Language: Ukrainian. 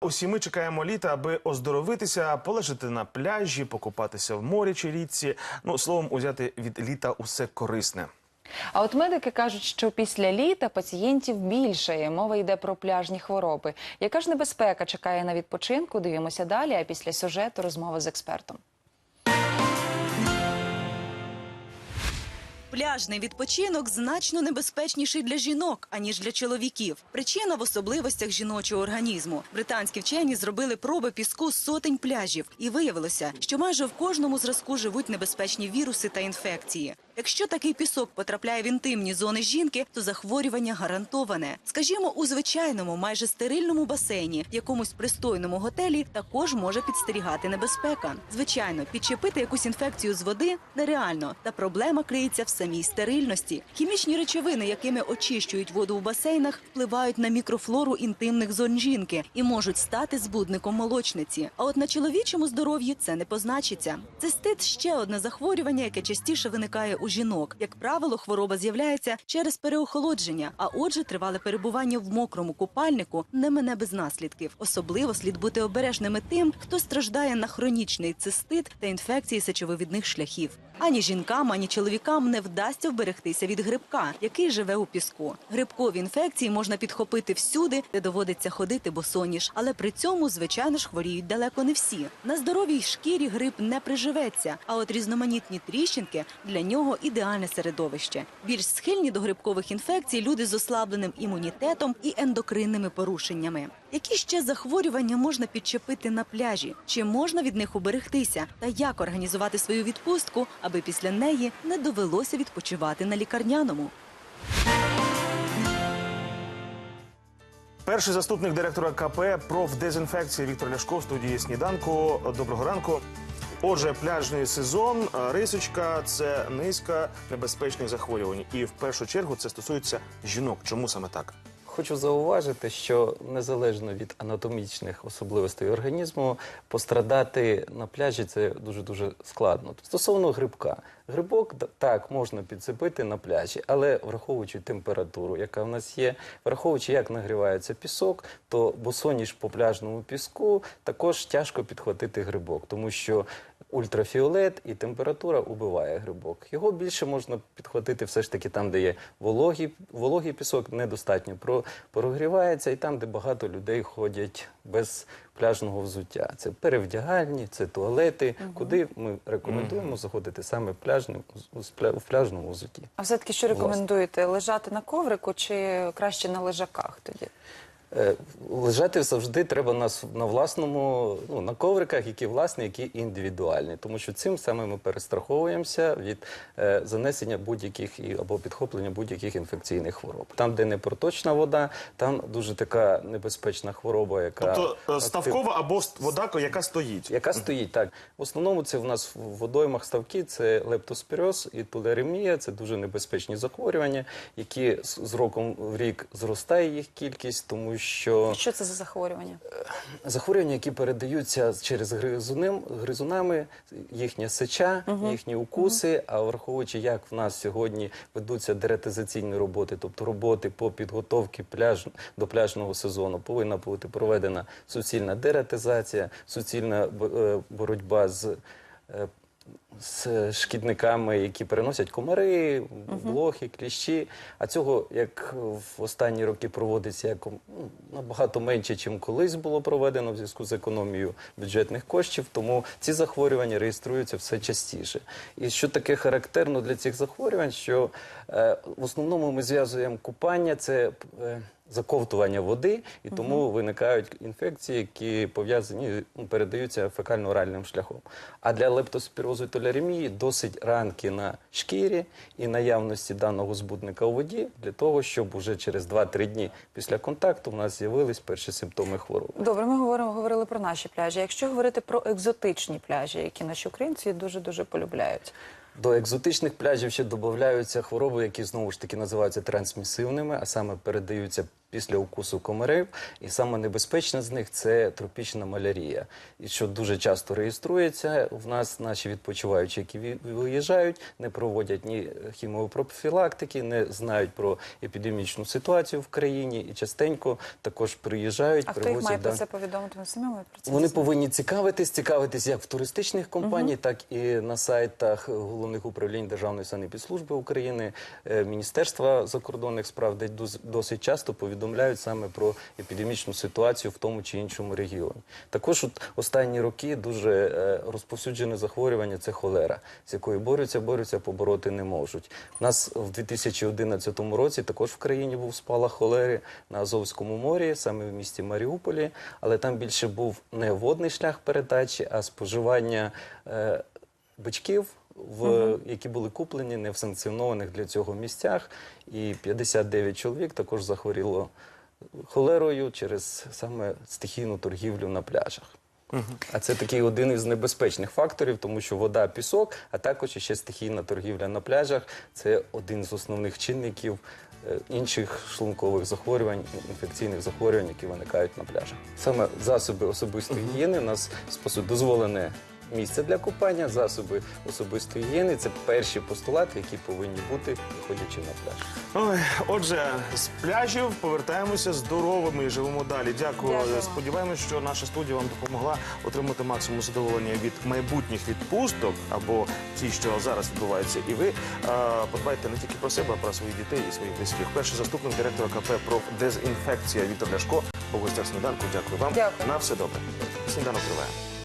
Усі ми чекаємо літа, аби оздоровитися, полежати на пляжі, покупатися в морі чи річці. Ну словом, узяти від літа усе корисне. А от медики кажуть, що після літа пацієнтів більше. Мова йде про пляжні хвороби. Яка ж небезпека чекає на відпочинку? Дивимося далі. А після сюжету розмова з експертом. Пляжний відпочинок значно небезпечніший для жінок, аніж для чоловіків. Причина в особливостях жіночого організму. Британські вчені зробили проби піску з сотень пляжів, і виявилося, що майже в кожному зразку живуть небезпечні віруси та інфекції. Якщо такий пісок потрапляє в інтимні зони жінки, то захворювання гарантоване. Скажімо, у звичайному, майже стерильному басейні, якомусь пристойному готелі, також може підстерігати небезпека. Звичайно, підчепити якусь інфекцію з води нереально, та проблема криється в самій стерильності. Хімічні речовини, якими очищують воду у басейнах, впливають на мікрофлору інтимних зон жінки і можуть стати збудником молочниці. А от на чоловічому здоров'ї це не позначиться. Цистит – ще одне захворювання, яке частіше виникає у жінок. Як правило, хвороба з'являється через переохолодження, а отже, тривале перебування в мокрому купальнику не мене без наслідків. Особливо слід бути обережними тим, хто страждає на хронічний цистит та інфекції сечовивідних шляхів. Ані жінкам, ані чоловікам не вдасться вберегтися від грибка, який живе у піску. Грибкові інфекції можна підхопити всюди, де доводиться ходити босоніж, але при цьому, звичайно ж, хворіють далеко не всі. На здоровій шкірі гриб не приживеться, а от різноманітні тріщинки для нього ідеальне середовище. Більш схильні до грибкових інфекцій люди з ослабленим імунітетом і ендокринними порушеннями. Які ще захворювання можна підчепити на пляжі? Чи можна від них уберегтися? Та як організувати свою відпустку, аби після неї не довелося відпочивати на лікарняному? Перший заступник директора КП профдезінфекції Віктор Ляшко в студії сніданку. Доброго ранку. Отже, пляжний сезон, рисочка це низка небезпечних захворювань. І в першу чергу це стосується жінок. Чому саме так? Хочу зауважити, що незалежно від анатомічних особливостей організму, пострадати на пляжі це дуже дуже складно. Стосовно грибка, грибок так можна підцепити на пляжі, але враховуючи температуру, яка в нас є, враховуючи, як нагрівається пісок, то босоніж по пляжному піску також тяжко підхватити грибок, тому що ультрафіолет і температура убиває грибок. Його більше можна підхватити все ж таки там, де є вологий, вологий пісок, недостатньо про, прогрівається, і там, де багато людей ходять без пляжного взуття. Це перевдягальні, це туалети, куди ми рекомендуємо заходити саме пляжним, з пля- в пляжному взутті. А все таки, що рекомендуєте? Лежати на коврику чи краще на лежаках тоді? Е, Лежати завжди треба на, на власному, ну, на ковриках, які власні, які індивідуальні. Тому що цим саме ми перестраховуємося від е, занесення будь-яких і- або підхоплення будь-яких інфекційних хвороб. Там, де не проточна вода, там дуже така небезпечна хвороба, яка Тобто е, актив- ставкова або вода, яка стоїть. яка стоїть так. В основному це в нас в водоймах ставки, це лептоспіроз і тулеремія, це дуже небезпечні захворювання, які з роком в рік зростає їх кількість, тому що Що що це за захворювання? захворювання, які передаються через гризуним, гризунами, їхня сеча, їхні укуси. А враховуючи, як в нас сьогодні ведуться деретизаційні роботи, тобто роботи по підготовці пляж до пляжного сезону, повинна бути проведена суцільна деретизація, суцільна е, боротьба з. З шкідниками, які переносять комари, блохи, кліщі. А цього, як в останні роки проводиться як, ну, набагато менше, ніж колись було проведено в зв'язку з економією бюджетних коштів, тому ці захворювання реєструються все частіше. І що таке характерно для цих захворювань, що е, в основному ми зв'язуємо купання, це е, заковтування води, і тому виникають інфекції, які пов'язані, ну, передаються фекально-оральним шляхом. А для лептоспірозу і толеремії досить ранки на шкірі і наявності даного збудника у воді для того, щоб уже через 2-3 дні після контакту в нас з'явились перші симптоми хвороби. Добре, ми говоримо говорили про наші пляжі. Якщо говорити про екзотичні пляжі, які наші українці дуже дуже полюбляють. До екзотичних пляжів ще додаються хвороби, які знову ж таки називаються трансмісивними, а саме передаються після укусу комарів. І саме небезпечна з них це тропічна малярія, і що дуже часто реєструється. В нас наші відпочиваючі, які виїжджають, не проводять ні хіміопрофілактики, не знають про епідемічну ситуацію в країні і частенько також приїжджають, А хто їх має про це повідомити? Вони самі мають про це вони повинні цікавитись, цікавитись як в туристичних компаній, так і на сайтах головних управлінь Державної санепідслужби України, е, Міністерства закордонних справ, де дос- досить часто повідомляють саме про епідемічну ситуацію в тому чи іншому регіоні. Також от останні роки дуже е, розповсюджене захворювання це холера, з якою борються, борються, побороти не можуть. У нас в 2011 році також в країні був спалах холери на Азовському морі, саме в місті Маріуполі, але там більше був не водний шлях передачі, а споживання е, бичків. В які були куплені не в санкціонованих для цього місцях, і 59 чоловік також захворіло холерою через саме стихійну торгівлю на пляжах. А це такий один із небезпечних факторів, тому що вода, пісок, а також ще стихійна торгівля на пляжах це один з основних чинників е, інших шлункових захворювань, інфекційних захворювань, які виникають на пляжах. Саме засоби особистої гігієни у нас дозволене місце для купання, засоби особистої гігієни це перші постулати, які повинні бути, виходячи на пляж. Ой, отже, з пляжів повертаємося здоровими і живемо далі. Дякую. Дякуємо. Сподіваємось, що наша студія вам допомогла отримати максимум задоволення від майбутніх відпусток або ті, що зараз відбуваються. І ви е, подбайте не тільки про себе, а про своїх дітей і своїх близьких. Перший заступник директора КП «Профдезінфекція» Віктор Ляшко. Гостях сніданку. Дякую вам. Дякую. На все добре. Сніданок триває.